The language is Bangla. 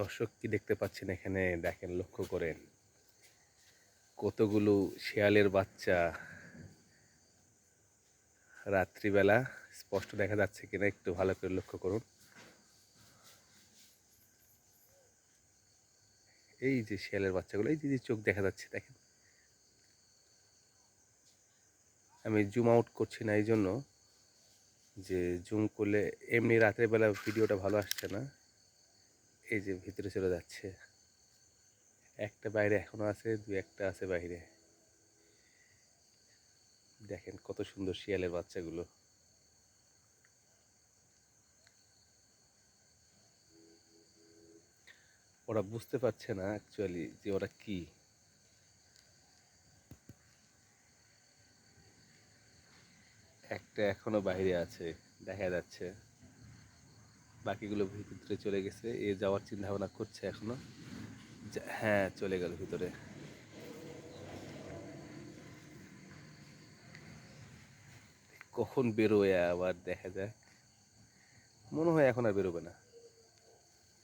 দর্শক কি দেখতে পাচ্ছেন এখানে? দেখেন, লক্ষ্য করেন। কতগুলো শেয়ালের বাচ্চা রাত্রিবেলা। স্পষ্ট দেখা যাচ্ছে কিনা? একটু ভালো করে লক্ষ্য করুন। এই যে শিয়ালের বাচ্চাগুলো, এই যে চোখ দেখা যাচ্ছে, দেখেন। আমি জুম আউট করছি না এই জন্য যে জুম করলে এমনি রাতের বেলা ভিডিওটা ভালো আসছে না। এই যে ভিতরে চলে যাচ্ছে। একটা বাইরে এখনও আছে, দু একটা আছে বাইরে। দেখেন কত সুন্দর শিয়ালের বাচ্চাগুলো। ওরা বুঝতে পারছে না অ্যাকচুয়ালি যে ওরা কি। একটা এখনও বাইরে আছে, দেখা যাচ্ছে। বাকিগুলো ভিতরে চলে গেছে। এ যাওয়ার চিন্তা ভাবনা করছে এখনও। হ্যাঁ চলে গেল ভিতরে। কখন বেরোয় আবার দেখা যায় মনে হয় এখন আর বেরোবে না।